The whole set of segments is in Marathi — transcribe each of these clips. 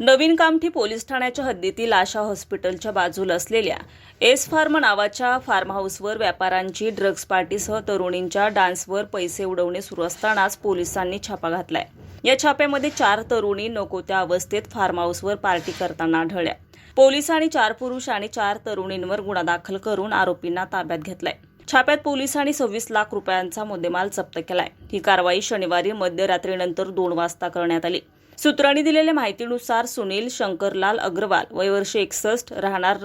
नवीन कामठी पोलीस ठाण्याच्या हद्दीतील आशा हॉस्पिटलच्या बाजूला असलेल्या एस फार्म नावाच्या फार्म हाऊसवर व्यापाऱ्यांची ड्रग्ज पार्टीसह तरुणींच्या डान्सवर पैसे उडवणे सुरू असतानाच पोलिसांनी छापा घातलाय. या छाप्यामध्ये चार तरुणी नको त्या अवस्थेत फार्म हाऊसवर पार्टी करताना आढळल्या. पोलिसांनी चार पुरुष आणि चार तरुणींवर गुन्हा दाखल करून आरोपींना ताब्यात घेतलाय. छाप्यात पोलिसांनी सव्वीस लाख रुपयांचा मुद्देमाल जप्त केलाय. ही कारवाई शनिवारी मध्यरात्रीनंतर दोन वाजता करण्यात आली. सूत्रांनी दिलेल्या माहितीनुसार सुनील शंकरलाल अग्रवाल वयवर्ष एकसष्ट राहणार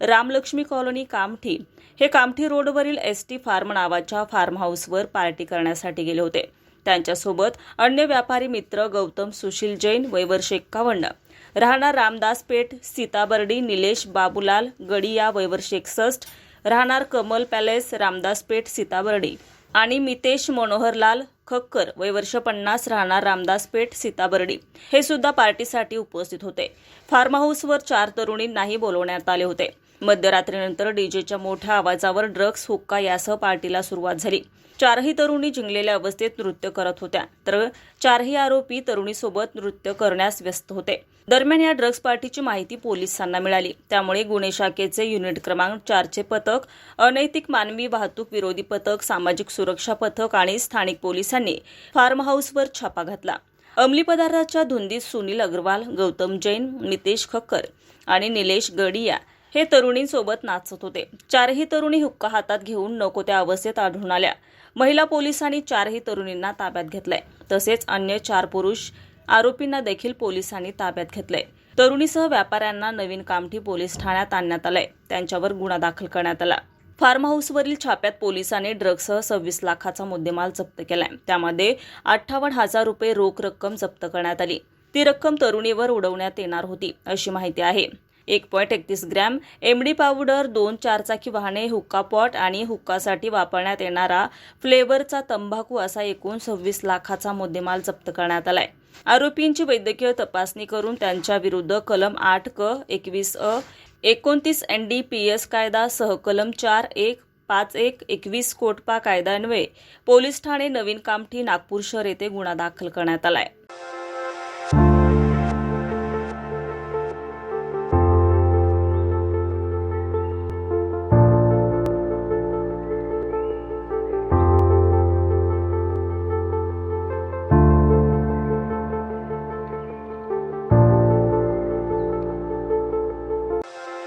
रामलक्ष्मी कॉलनी कामठी हे कामठी रोडवरील एस टी फार्म नावाच्या फार्म हाऊसवर पार्टी करण्यासाठी गेले होते. त्यांच्यासोबत अन्य व्यापारी मित्र गौतम सुशील जैन वयवर्ष एक्कावन्न. राहणार रामदास पेठ सीताबर्डी निलेश बाबूलाल गडिया वयवर्ष एकसष्ट. राहणार कमल पॅलेस रामदास पेठ सीताबर्डी आणि मितेश मनोहरलाल खक्कर वयवर्ष पन्नास राहणार रामदास पेठ सीताबर्डी. हे सुद्धा पार्टीसाठी उपस्थित होते. फार्म हाऊसवर चार तरुणींनाही बोलवण्यात आले होते. मध्यरात्रीनंतर डीजेच्या मोठ्या आवाजावर ड्रग्ज हुक्का यासह पार्टीला सुरुवात झाली. चारही तरुणी जिंकलेल्या अवस्थेत नृत्य करत होत्या. तर चारही आरोपी तरुणीसोबत नृत्य करण्यास व्यस्त होते. दरम्यान या ड्रग्ज पार्टीची माहिती पोलिसांना मिळाली. त्यामुळे गुन्हे शाखेचे युनिट क्रमांक चारचे पथक अनैतिक मानवी वाहतूक विरोधी पथक सामाजिक सुरक्षा पथक आणि स्थानिक पोलिसांनी फार्म हाऊसवर छापा घातला. अंमली पदार्थाच्या धुंदीत सुनील अग्रवाल गौतम जैन नितेश खक्कर आणि निलेश गडिया हे तरुणींसोबत नाचत होते. चारही तरुणी हुक्का हातात घेऊन नको त्या अवस्थेत आढळून आल्या. महिला पोलिसांनी चारही तरुणींना ताब्यात घेतलंय. तसेच अन्य चार पुरुष आरोपींना देखील पोलिसांनी ताब्यात घेतलंय. तरुणीसह व्यापाऱ्यांना नवीन कामठी पोलीस ठाण्यात आणण्यात आलंय. त्यांच्यावर गुन्हा दाखल करण्यात आला. फार्म हाऊसवरील छाप्यात पोलिसांनी ड्रग्जसह सव्वीस लाखाचा मुद्देमाल जप्त केलाय. त्यामध्ये अठ्ठावन्न हजार रुपये रोख रक्कम जप्त करण्यात आली. ती रक्कम तरुणीवर उडवण्यात येणार होती अशी माहिती आहे. एक पॉईंट एकतीस ग्रॅम. एमडी पावडर दोन चारचाकी वाहने हुक्का पॉट आणि हुक्कासाठी वापरण्यात येणारा फ्लेवरचा तंबाखू असा एकूण सव्वीस लाखाचा मुद्देमाल जप्त करण्यात आलाय. आरोपींची वैद्यकीय तपासणी करून त्यांच्या विरुद्ध कलम आठ क एकवीस अ एकोणतीस एन डी पी एस कायदा सहकलम चार एक पाच एक एकवीस कोटपा कायद्यान्वये पोलीस ठाणे नवीन कामठी नागपूर शहर येथे गुन्हा दाखल करण्यात आलाय.